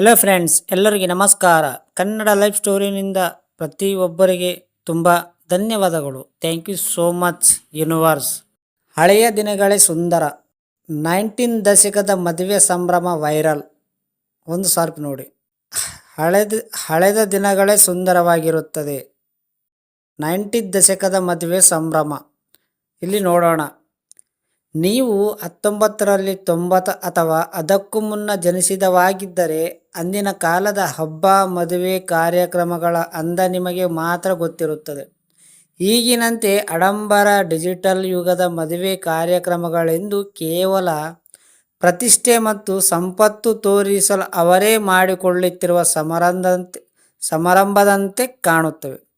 Hello friends ಎಲ್ಲರಿಗೆ ನಮಸ್ಕಾರ. Kannada life ಸ್ಟೋರಿನಿಂದ ಪ್ರತಿಯೊಬ್ಬರಿಗೆ ತುಂಬ ಧನ್ಯವಾದಗಳು. Thank you so much universe ಹಳೆಯ ದಿನಗಳೇ ಸುಂದರ. ನೈನ್ಟೀನ್ ದಶಕದ ಮದುವೆ ಸಂಭ್ರಮ ವೈರಲ್ ಒಂದು ಸಾರ್ಪ್ ನೋಡಿ. ಹಳೆದ ಹಳೆದ ದಿನಗಳೇ ಸುಂದರವಾಗಿರುತ್ತದೆ. ನೈಂಟೀನ್ ದಶಕದ ಮದುವೆ ಸಂಭ್ರಮ. ಇಲ್ಲಿ ನೋಡೋಣ. ನೀವು ಹತ್ತೊಂಬತ್ತರಲ್ಲಿ ತೊಂಬತ್ತು ಅಥವಾ ಅದಕ್ಕೂ ಮುನ್ನ ಜನಿಸಿದವಾಗಿದ್ದರೆ ಅಂದಿನ ಕಾಲದ ಹಬ್ಬ, ಮದುವೆ ಕಾರ್ಯಕ್ರಮಗಳ ಅಂದ ನಿಮಗೆ ಮಾತ್ರ ಗೊತ್ತಿರುತ್ತದೆ. ಈಗಿನಂತೆ ಅಡಂಬರ ಡಿಜಿಟಲ್ ಯುಗದ ಮದುವೆ ಕಾರ್ಯಕ್ರಮಗಳೆಂದು ಕೇವಲ ಪ್ರತಿಷ್ಠೆ ಮತ್ತು ಸಂಪತ್ತು ತೋರಿಸಲು ಅವರೇ ಮಾಡಿಕೊಳ್ಳುತ್ತಿರುವ ಸಮಾರಂಭದಂತೆ ಸಮಾರಂಭದಂತೆ ಕಾಣುತ್ತವೆ.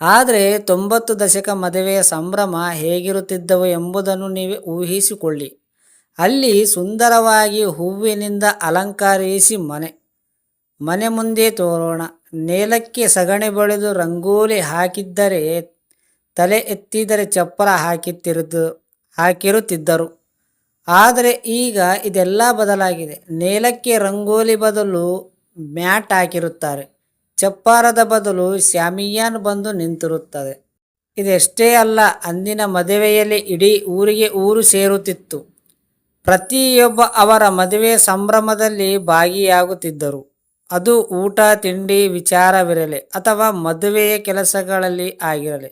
ಆದರೆ ತೊಂಬತ್ತು ದಶಕ ಮದುವೆಯ ಸಂಭ್ರಮ ಹೇಗಿರುತ್ತಿದ್ದವು ಎಂಬುದನ್ನು ನೀವೇ ಊಹಿಸಿಕೊಳ್ಳಿ. ಅಲ್ಲಿ ಸುಂದರವಾಗಿ ಹೂವಿನಿಂದ ಅಲಂಕರಿಸಿ ಮನೆ. ಮನೆ ಮುಂದೆ ತೋರೋಣ. ನೇಲಕ್ಕೆ ಸಗಣಿ ಬಳಿದು ರಂಗೋಲಿ ಹಾಕಿದ್ದರೆ, ತಲೆ ಎತ್ತಿದರೆ ಚಪ್ಪರ ಹಾಕಿತ್ತಿರುದು, ಹಾಕಿರುತ್ತಿದ್ದರು. ಆದರೆ ಈಗ ಇದೆಲ್ಲ ಬದಲಾಗಿದೆ. ನೇಲಕ್ಕೆ ರಂಗೋಲಿ ಬದಲು ಮ್ಯಾಟ್ ಹಾಕಿರುತ್ತಾರೆ. ಚಪ್ಪಾರದ ಬದಲು ಶ್ಯಾಮಿಯಾನ್ ಬಂದು ನಿಂತಿರುತ್ತದೆ. ಇದೆಷ್ಟೇ ಅಲ್ಲ, ಅಂದಿನ ಮದುವೆಯಲ್ಲಿ ಇಡೀ ಊರಿಗೆ ಊರು ಸೇರುತ್ತಿತ್ತು. ಪ್ರತಿಯೊಬ್ಬ ಅವರ ಮದುವೆ ಸಂಭ್ರಮದಲ್ಲಿ ಭಾಗಿಯಾಗುತ್ತಿದ್ದರು. ಅದು ಊಟ, ತಿಂಡಿ, ವಿಚಾರವಿರಲಿ ಅಥವಾ ಮದುವೆಯ ಕೆಲಸಗಳಲ್ಲಿ ಆಗಿರಲಿ,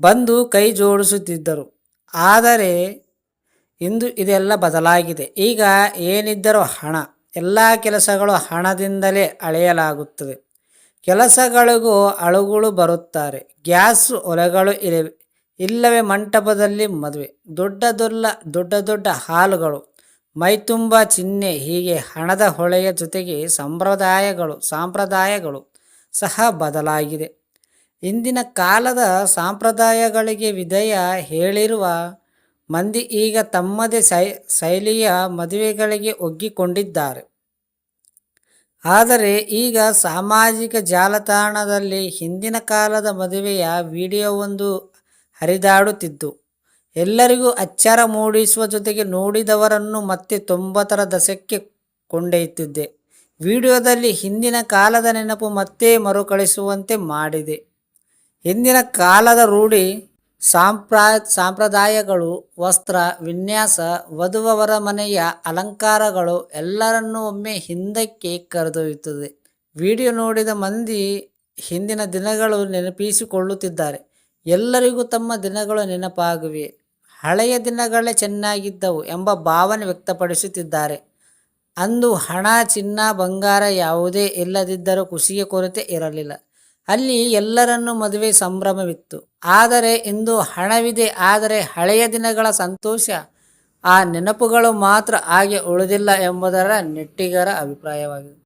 ಬಂದು ಕೈ ಜೋಡಿಸುತ್ತಿದ್ದರು. ಆದರೆ ಇಂದು ಇದೆಲ್ಲ ಬದಲಾಗಿದೆ. ಈಗ ಏನಿದ್ದರೂ ಹಣ, ಎಲ್ಲ ಕೆಲಸಗಳು ಹಣದಿಂದಲೇ ಅಳೆಯಲಾಗುತ್ತದೆ. ಕೆಲಸಗಳಿಗೂ ಅಳುಗಳು ಬರುತ್ತಾರೆ. ಗ್ಯಾಸ್ ಒಲೆಗಳು ಇವೆ. ಇಲ್ಲವೇ ಮಂಟಪದಲ್ಲಿ ಮದುವೆ. ದೊಡ್ಡ ದೊಡ್ಡ ದೊಡ್ಡ ದೊಡ್ಡ ಹಾಲುಗಳು. ಮೈತುಂಬ ಚಿಹ್ನೆ, ಹೀಗೆ ಹಣದ ಹೊಳೆಯ ಜೊತೆಗೆ ಸಂಪ್ರದಾಯಗಳು, ಸಾಂಪ್ರದಾಯಗಳು ಸಹ ಬದಲಾಗಿದೆ. ಇಂದಿನ ಕಾಲದ ಸಂಪ್ರದಾಯಗಳಿಗೆ ವಿಧೇಯ ಹೇಳಿರುವ ಮಂದಿ ಈಗ ತಮ್ಮದೇ ಶೈ ಶೈಲಿಯ ಮದುವೆಗಳಿಗೆ ಒಗ್ಗಿಕೊಂಡಿದ್ದಾರೆ. ಆದರೆ ಈಗ ಸಾಮಾಜಿಕ ಜಾಲತಾಣದಲ್ಲಿ ಹಿಂದಿನ ಕಾಲದ ಮದುವೆಯ ವಿಡಿಯೋವೊಂದು ಹರಿದಾಡುತ್ತಿದ್ದು, ಎಲ್ಲರಿಗೂ ಅಚ್ಚರ ಮೂಡಿಸುವ ಜೊತೆಗೆ ನೋಡಿದವರನ್ನು ಮತ್ತೆ ತೊಂಬತ್ತರ ದಶಕ್ಕೆ ಕೊಂಡೊಯ್ಯುತ್ತಿದ್ದೆ. ವಿಡಿಯೋದಲ್ಲಿ ಹಿಂದಿನ ಕಾಲದ ನೆನಪು ಮತ್ತೆ ಮರುಕಳಿಸುವಂತೆ ಮಾಡಿದೆ. ಹಿಂದಿನ ಕಾಲದ ರೂಢಿ ಸಾಂಪ್ರಾ, ಸಾಂಪ್ರದಾಯಗಳು, ವಸ್ತ್ರ, ವಿನ್ಯಾಸ, ವಧುವವರ ಮನೆಯ ಅಲಂಕಾರಗಳು ಎಲ್ಲರನ್ನೂ ಒಮ್ಮೆ ಹಿಂದಕ್ಕೆ ಕರೆದೊಯ್ಯುತ್ತದೆ. ವಿಡಿಯೋ ನೋಡಿದ ಮಂದಿ ಹಿಂದಿನ ದಿನಗಳು ನೆನಪಿಸಿಕೊಳ್ಳುತ್ತಿದ್ದಾರೆ. ಎಲ್ಲರಿಗೂ ತಮ್ಮ ದಿನಗಳು ನೆನಪಾಗಿವೆ. ಹಳೆಯ ದಿನಗಳೇ ಚೆನ್ನಾಗಿದ್ದವು ಎಂಬ ಭಾವನೆ ವ್ಯಕ್ತಪಡಿಸುತ್ತಿದ್ದಾರೆ. ಅಂದು ಹಣ, ಚಿನ್ನ, ಬಂಗಾರ ಯಾವುದೇ ಇಲ್ಲದಿದ್ದರೂ ಖುಷಿಯ ಕೊರತೆ ಇರಲಿಲ್ಲ. ಅಲ್ಲಿ ಎಲ್ಲರನ್ನೂ ಮದುವೆ ಸಂಭ್ರಮವಿತ್ತು. ಆದರೆ ಇಂದು ಹಣವಿದೆ, ಆದರೆ ಹಳೆಯ ದಿನಗಳ ಸಂತೋಷ, ಆ ನೆನಪುಗಳು ಮಾತ್ರ ಹಾಗೆ ಉಳಿದಿಲ್ಲ ಎಂಬುದರ ನೆಟ್ಟಿಗರ ಅಭಿಪ್ರಾಯವಾಗಿದೆ.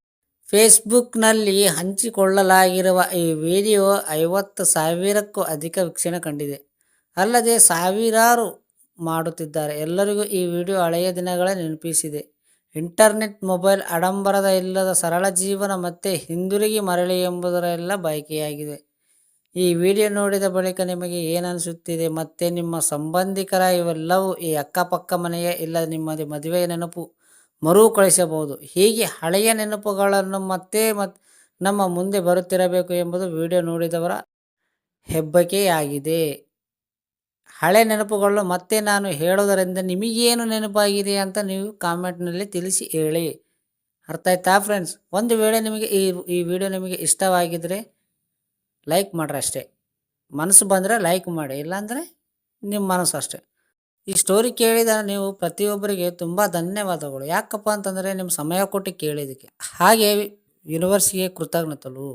ಫೇಸ್ಬುಕ್ನಲ್ಲಿ ಹಂಚಿಕೊಳ್ಳಲಾಗಿರುವ ಈ ವಿಡಿಯೋ ಐವತ್ತು ಸಾವಿರಕ್ಕೂ ಅಧಿಕ ವೀಕ್ಷಣೆ ಕಂಡಿದೆ. ಅಲ್ಲದೆ ಸಾವಿರಾರು ಮಾಡುತ್ತಿದ್ದಾರೆ. ಎಲ್ಲರಿಗೂ ಈ ವಿಡಿಯೋ ಹಳೆಯ ದಿನಗಳ ನೆನಪಿಸಿದೆ. ಇಂಟರ್ನೆಟ್ ಮೊಬೈಲ್ ಆಡಂಬರದ ಇಲ್ಲದ ಸರಳ ಜೀವನ ಮತ್ತೆ ಹಿಂದಿರುಗಿ ಮರಳಿ ಎಂಬುದರೆಲ್ಲ ಬಯಕೆಯಾಗಿದೆ. ಈ ವಿಡಿಯೋ ನೋಡಿದ ಬಳಿಕ ನಿಮಗೆ ಏನನಿಸುತ್ತಿದೆ ಮತ್ತೆ ನಿಮ್ಮ ಸಂಬಂಧಿಕರ ಇವೆಲ್ಲವೂ ಈ ಅಕ್ಕಪಕ್ಕ ಮನೆಯ ಇಲ್ಲ ನಿಮ್ಮದು ಮದುವೆಯ ನೆನಪು ಮರುಕಳಿಸಬಹುದು. ಹೀಗೆ ಹಳೆಯ ನೆನಪುಗಳನ್ನು ಮತ್ತೆ ಮತ್ ನಮ್ಮ ಮುಂದೆ ಬರುತ್ತಿರಬೇಕು ಎಂಬುದು ವಿಡಿಯೋ ನೋಡಿದವರ ಹೆಬ್ಬಕೆಯಾಗಿದೆ. ಹಳೆ ನೆನಪುಗಳು ಮತ್ತೆ ನಾನು ಹೇಳೋದರಿಂದ ನಿಮಗೇನು ನೆನಪಾಗಿದೆ ಅಂತ ನೀವು ಕಾಮೆಂಟ್ನಲ್ಲಿ ತಿಳಿಸಿ ಹೇಳಿ. ಅರ್ಥ ಆಯ್ತಾ ಫ್ರೆಂಡ್ಸ್? ಒಂದು ವೇಳೆ ನಿಮಗೆ ಈ ಈ ವಿಡಿಯೋ ನಿಮಗೆ ಇಷ್ಟವಾಗಿದ್ದರೆ ಲೈಕ್ ಮಾಡ್ರಿ ಅಷ್ಟೇ. ಮನಸ್ಸು ಬಂದರೆ ಲೈಕ್ ಮಾಡಿ, ಇಲ್ಲಾಂದರೆ ನಿಮ್ಮ ಮನಸ್ಸು ಅಷ್ಟೇ. ಈ ಸ್ಟೋರಿ ಕೇಳಿದ ನೀವು ಪ್ರತಿಯೊಬ್ಬರಿಗೆ ತುಂಬ ಧನ್ಯವಾದಗಳು. ಯಾಕಪ್ಪ ಅಂತಂದರೆ ನಿಮ್ಮ ಸಮಯ ಕೊಟ್ಟು ಕೇಳಿದ್ದಕ್ಕೆ. ಹಾಗೆ ಯೂನಿವರ್ಸಿಗೆ ಕೃತಜ್ಞತಲು